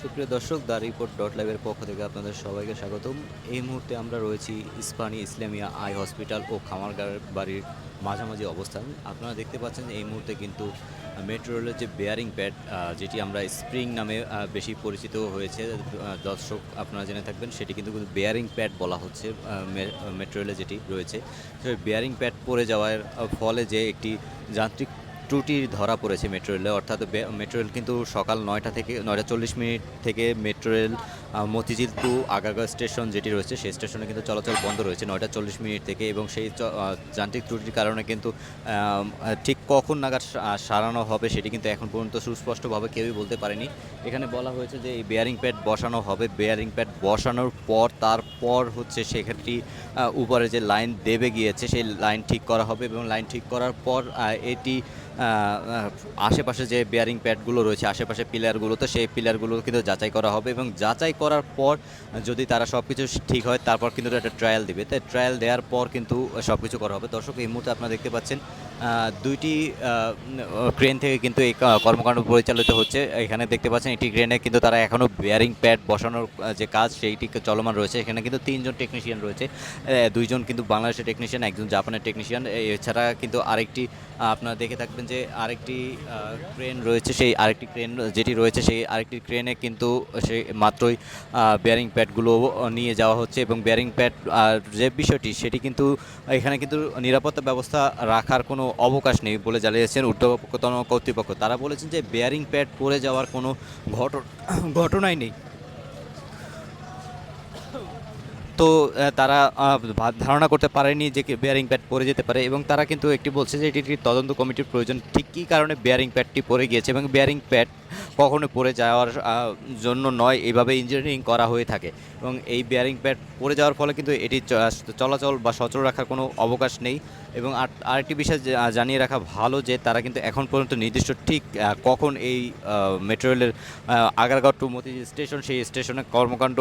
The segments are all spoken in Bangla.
সুপ্রিয় দর্শক, দ্য রিপোর্ট ডট লাইভের পক্ষ থেকে আপনাদের সবাইকে স্বাগতম। এই মুহূর্তে আমরা রয়েছি ইস্পানি ইসলামিয়া আই হসপিটাল ও খামারগার বাড়ির মাঝামাঝি অবস্থান। আপনারা দেখতে পাচ্ছেন এই মুহূর্তে কিন্তু মেট্রো রেলের যে বেয়ারিং প্যাড যেটি আমরা স্প্রিং নামে বেশি পরিচিত হয়েছে দর্শক আপনারা জেনে থাকবেন, সেটি কিন্তু বেয়ারিং প্যাড বলা হচ্ছে মেট্রো রেলে যেটি রয়েছে। তো বেয়ারিং প্যাড পরে যাওয়ার ফলে যে একটি যান্ত্রিক ত্রুটি ধরা পড়েছে মেট্রো রেলে। অর্থাৎ মেট্রো রেল কিন্তু সকাল নয়টা থেকে নয়টা চল্লিশ মিনিট থেকে metro rail Motijheel to Agargaon station যেটি রয়েছে, সেই স্টেশনে কিন্তু চলাচল বন্ধ রয়েছে নয়টা চল্লিশ মিনিট থেকে এবং সেই যান্ত্রিক ত্রুটির কারণে কিন্তু ঠিক কখন নাগাদ সারানো হবে সেটি কিন্তু এখন পর্যন্ত সুস্পষ্টভাবে কেউই বলতে পারেনি। এখানে বলা হয়েছে যে এই বেয়ারিং প্যাড বসানো হবে। বেয়ারিং প্যাড বসানোর পর, তারপর হচ্ছে সেক্ষেত্রে উপরে যে লাইন দেবে গিয়েছে, সেই লাইন ঠিক করা হবে এবং লাইন ঠিক করার পর এটি আশেপাশে যে বেয়ারিং প্যাডগুলো রয়েছে, আশেপাশে পিলারগুলো তো সেই পিলারগুলো কিন্তু যাচাই করা হবে এবং যাচাই করার পর, যদি তারা সব কিছু ঠিক হয়, তারপর কিন্তু একটা ট্রায়াল দিবে। তাই ট্রায়াল দেওয়ার পর কিন্তু সব কিছু করা হবে। দর্শক, এই মুহূর্তে আপনারা দেখতে পাচ্ছেন দুইটি ক্রেন থেকে কিন্তু এই কর্মকাণ্ড পরিচালিত হচ্ছে। এখানে দেখতে পাচ্ছেন একটি ক্রেনে কিন্তু তারা এখনও বেয়ারিং প্যাড বসানোর যে কাজ, সেইটি চলমান রয়েছে। এখানে কিন্তু তিনজন টেকনিশিয়ান রয়েছে। দুইজন কিন্তু বাংলাদেশের টেকনিশিয়ান একজন জাপানের টেকনিশিয়ান এছাড়া কিন্তু আরেকটি আপনারা দেখে থাকবেন যে আরেকটি ক্রেন রয়েছে। সেই আরেকটি ক্রেন যেটি রয়েছে, সেই আরেকটি ক্রেনে কিন্তু সে মাত্রই বেয়ারিং প্যাডগুলো নিয়ে যাওয়া হচ্ছে এবং বেয়ারিং প্যাড যে বিষয়টি, সেটি কিন্তু এখানে কিন্তু নিরাপত্তা ব্যবস্থা রাখার কোনো অবকাশ নেই বলে জানিয়েছেন ঊর্ধ্বতন কর্তৃপক্ষ। তারা বলেছেন যে বেয়ারিং প্যাড পড়ে যাওয়ার কোনো ঘটনা ঘটনাই নেই। তো তারা ধারণা করতে পারেনি যে বেয়ারিং প্যাড পড়ে যেতে পারে এবং তারা কিন্তু একটি বলছে যে এটি তদন্ত কমিটির প্রয়োজন। ঠিক কী কারণে বেয়ারিং প্যাডটি পড়ে গিয়েছে এবং বেয়ারিং প্যাড কখনো পড়ে যাওয়ার জন্য নয়। এইভাবে ইঞ্জিনিয়ারিং করা হয়ে থাকে। এবং এই বেয়ারিং প্যাড পড়ে যাওয়ার ফলে কিন্তু এটি চলাচল বা সচল রাখার কোনো অবকাশ নেই। এবং আর- আরেকটি বিষয় জানিয়ে রাখা ভালো যে তারা কিন্তু এখন পর্যন্ত নির্দিষ্ট ঠিক কখন এই মেট্রো রেলের আগারগাঁও টু মতিঝিল স্টেশন সেই স্টেশনে কর্মকাণ্ড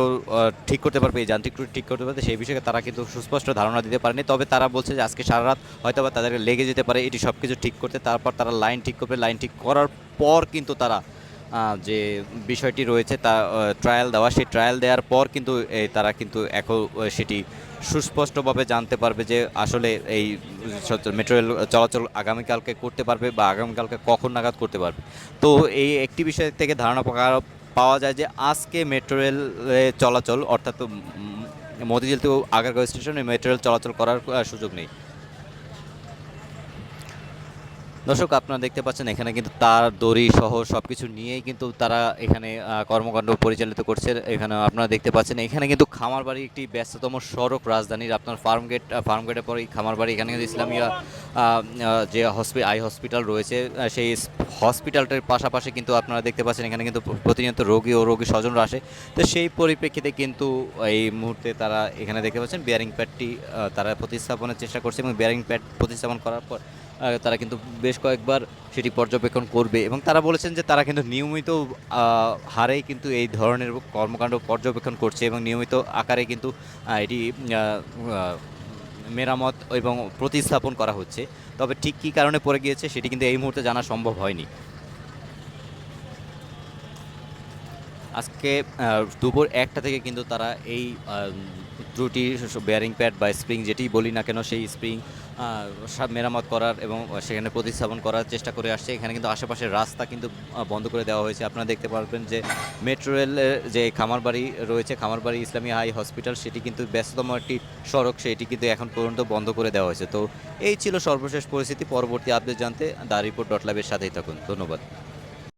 ঠিক করতে পারবে, এই যান্ত্রিক ত্রুটি ঠিক করতে পারবে, সেই বিষয়ে তারা কিন্তু সুস্পষ্ট ধারণা দিতে পারেনি। তবে তারা বলছে যে আজকে সারা রাত হয়তো বা তাদেরকে লেগে যেতে পারে, এটি সব কিছু ঠিক করতে, তারপর তারা লাইন ঠিক করবে। লাইন ঠিক করার পর কিন্তু তারা যে বিষয়টি রয়েছে তা ট্রায়াল দেওয়া, সেই ট্রায়াল দেওয়ার পর কিন্তু তারা কিন্তু এখন সেটি সুস্পষ্টভাবে জানতে পারবে যে আসলে এই মেট্রো রেল চলাচল আগামীকালকে করতে পারবে বা আগামীকালকে কখন নাগাদ করতে পারবে। তো এই একটি বিষয় থেকে ধারণা পাওয়া- যায় যে আজকে মেট্রো রেল চলাচল, অর্থাৎ মতিঝিল তো আগারগাঁও স্টেশনে মেট্রো রেল চলাচল করার সুযোগ নেই। দর্শক, আপনারা দেখতে পাচ্ছেন এখানে কিন্তু তার, দড়ি সহ সব কিছু নিয়েই কিন্তু তারা এখানে কর্মকাণ্ড পরিচালিত করছে। এখানে আপনারা দেখতে পাচ্ছেন, এখানে কিন্তু খামারবাড়ি একটি ব্যস্ততম সড়ক রাজধানীর আপনার ফার্ম গেট ফার্ম গেটের পরে খামারবাড়ি। এখানে কিন্তু ইসলামিয়া যে হসপি আই হসপিটাল রয়েছে সেই হসপিটালটার পাশাপাশি কিন্তু আপনারা দেখতে পাচ্ছেন, এখানে কিন্তু প্রতিনিয়ত রোগী ও রোগী স্বজনরা আসে। তো সেই পরিপ্রেক্ষিতে কিন্তু এই মুহূর্তে তারা এখানে দেখতে পাচ্ছেন বেয়ারিং প্যাডটি তারা প্রতিস্থাপনের চেষ্টা করছে এবং বেয়ারিং প্যাড প্রতিস্থাপন করার পর তারা কিন্তু বেশ কয়েকবার সেটি পর্যবেক্ষণ করবে। এবং তারা বলেছেন যে তারা কিন্তু নিয়মিত হারে হারেই কিন্তু এই ধরনের কর্মকাণ্ড পর্যবেক্ষণ করছে এবং নিয়মিত আকারে কিন্তু এটি মেরামত এবং প্রতিস্থাপন করা হচ্ছে। তবে ঠিক কী কারণে পড়ে গিয়েছে সেটি কিন্তু এই মুহূর্তে জানা সম্ভব হয়নি। আজকে দুপুর একটা থেকে কিন্তু তারা এই ত্রুটি বেয়ারিং প্যাড বা স্প্রিং যেটি বলি না কেন সেই স্প্রিং মেরামত করার এবং সেখানে প্রতিস্থাপন করার চেষ্টা করে আসছে। এখানে কিন্তু আশেপাশের রাস্তা কিন্তু বন্ধ করে দেওয়া হয়েছে। আপনারা দেখতে পারবেন যে মেট্রো রেলের যে খামারবাড়ি রয়েছে, খামারবাড়ি ইসলামী হাই হসপিটাল সেটি কিন্তু ব্যস্ততম একটি সড়ক, সেটি কিন্তু এখন পর্যন্ত বন্ধ করে দেওয়া হয়েছে। তো এই ছিল সর্বশেষ পরিস্থিতি। পরবর্তী আপডেট জানতে দা রিপোর্ট ডট লাইভের সাথেই থাকুন। ধন্যবাদ।